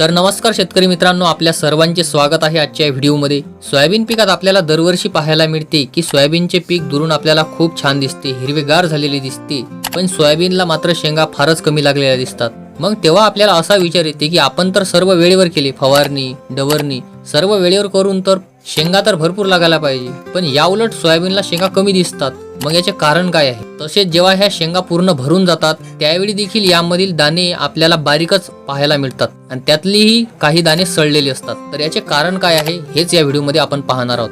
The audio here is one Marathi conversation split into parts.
तर नमस्कार शेतकरी मित्रांनो आपल्या सर्वांचे स्वागत आहे आजच्या व्हिडिओमध्ये. सोयाबीन पिकात आपल्याला दरवर्षी पाहायला मिळते की सोयाबीनचे पीक दुरून आपल्याला खूप छान दिसते हिरवेगार झालेले दिसते. पण सोयाबीनला मात्र शेंगा फारच कमी लागलेल्या दिसतात. मग तेव्हा आपल्याला असा विचार येते की आपण तर सर्व वेळेवर केले फवारणी डवरणी सर्व वेळेवर करून तर शेंगा तर भरपूर लागायला पाहिजे. पण याउलट सोयाबीनला शेंगा कमी दिसतात. मग याचे कारण काय आहे? तसेच जेव्हा ह्या शेंगा पूर्ण भरून जातात त्यावेळी देखील यामधील दाणे आपल्याला बारीकच पाहायला मिळतात आणि त्यातलीही काही दाणे सडलेली असतात. तर याचे कारण काय आहे हेच या व्हिडिओमध्ये आपण पाहणार आहोत.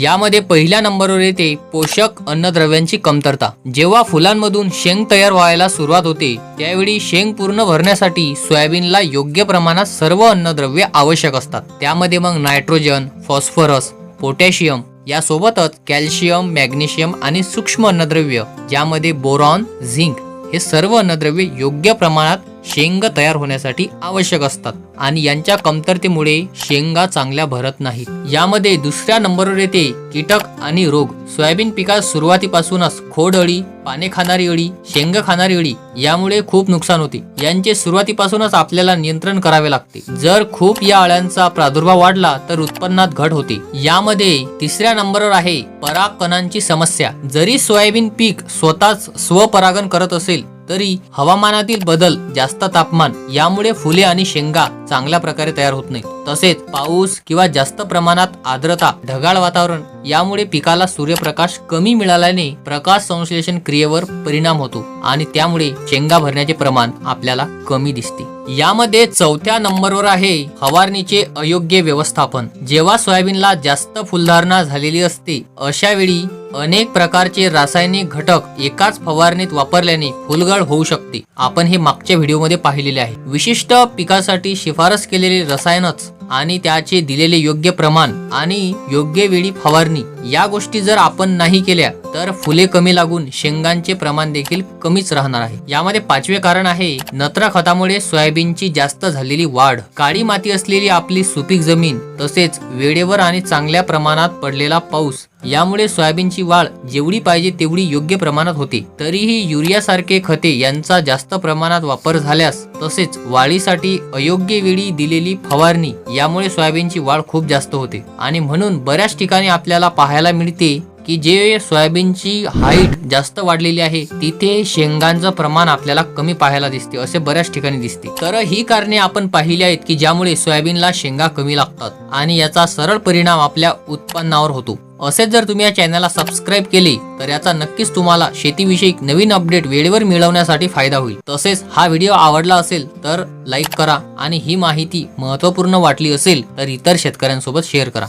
यामध्ये पहिल्या नंबरवर येते पोषक अन्नद्रव्यांची कमतरता. जेव्हा फुलांमधून शेंग तयार व्हायला सुरुवात होते त्यावेळी शेंग पूर्ण भरण्यासाठी सोयाबीनला योग्य प्रमाणात सर्व अन्नद्रव्ये आवश्यक असतात. त्यामध्ये मग नायट्रोजन फॉस्फरस पोटॅशियम यासोबतच कॅल्शियम मॅग्नेशियम आणि सूक्ष्म अन्नद्रव्य ज्यामध्ये बोरॉन झिंक हे सर्व अन्नद्रव्ये योग्य प्रमाणात शेंग तयार होण्यासाठी आवश्यक असतात. आणि यांच्या कमतरतेमुळे शेंगा चांगल्या भरत नाहीत. यामध्ये दुसऱ्या नंबरवर येते कीटक आणि रोग. सोयाबीन पिकात सुरुवातीपासूनच खोड अळी पाने खाणारी अळी शेंग खाणारी अळी यामुळे खूप नुकसान होते. यांचे सुरुवातीपासूनच आपल्याला नियंत्रण करावे लागते. जर खूप या अळ्यांचा प्रादुर्भाव वाढला तर उत्पन्नात घट होते. यामध्ये तिसऱ्या नंबरवर आहे परागकणांची समस्या. जरी सोयाबीन पीक स्वतःच स्वपरागण करत असेल तरी हवामानातील बदल जास्त तापमान यामुळे फुले आणि शेंगा चांगल्या प्रकारे तयार होत नाही तसेच पाऊस किंवा जास्त प्रमाणात आर्द्रता ढगाळ वातावरण यामुळे पिकाला सूर्यप्रकाश कमी मिळाल्याने प्रकाश संश्लेषण क्रियेवर परिणाम होतो आणि त्यामुळे शेंगा भरण्याचे प्रमाण आपल्याला कमी दिसते. यामध्ये चौथ्या नंबरवर आहे फवारणीचे अयोग्य व्यवस्थापन. जेव्हा सोयाबीनला जास्त फुलधारणा झालेली असते अशा वेळी अनेक प्रकारचे रासायनिक घटक एकाच फवारणीत वापरल्याने फुलगळ होऊ शकते. आपण हे मागच्या व्हिडिओमध्ये पाहिलेले आहे. विशिष्ट पिकासाठी शिफारस केलेले रसायनच आणि त्याचे दिलेले योग्य प्रमाण आणि योग्य वेळी फवारणी या गोष्टी जर आपण नाही केल्या तर फुले कमी लागून शेंगांचे प्रमाण देखील कमीच राहणार आहे. यामध्ये पाचवे कारण आहे नत्र खतामुळे सोयाबीनची जास्त झालेली वाढ. काळी माती असलेली आपली सुपीक जमीन तसेच वेळेवर आणि चांगल्या प्रमाणात पडलेला पाऊस यामुळे सोयाबीनची वाढ जेवढी पाहिजे तेवढी योग्य प्रमाणात होते. तरीही युरियासारखे खते यांचा जास्त प्रमाणात वापर झाल्यास तसेच वाढीसाठी अयोग्य वेळी दिलेली फवारणी यामुळे सोयाबीनची वाढ खूप जास्त होते. आणि म्हणून बऱ्याच ठिकाणी आपल्याला पाहायला मिळते की जे सोयाबीनची हाईट जास्त वाढलेली आहे तिथे शेंगांचं प्रमाण आपल्याला कमी पाहायला दिसते असे बऱ्याच ठिकाणी दिसते. तर ही कारणे आपण पाहिली आहेत की ज्यामुळे सोयाबीनला शेंगा कमी लागतात आणि याचा सरळ परिणाम आपल्या उत्पन्नावर होतो. असेच जर तुम्ही या चॅनलला सबस्क्राईब केले तर याचा नक्कीच तुम्हाला शेतीविषयी नवीन अपडेट वेळेवर मिळवण्यासाठी फायदा होईल. तसेच हा व्हिडिओ आवडला असेल तर लाईक करा आणि ही माहिती महत्त्वपूर्ण वाटली असेल तर इतर शेतकऱ्यांसोबत शेअर करा.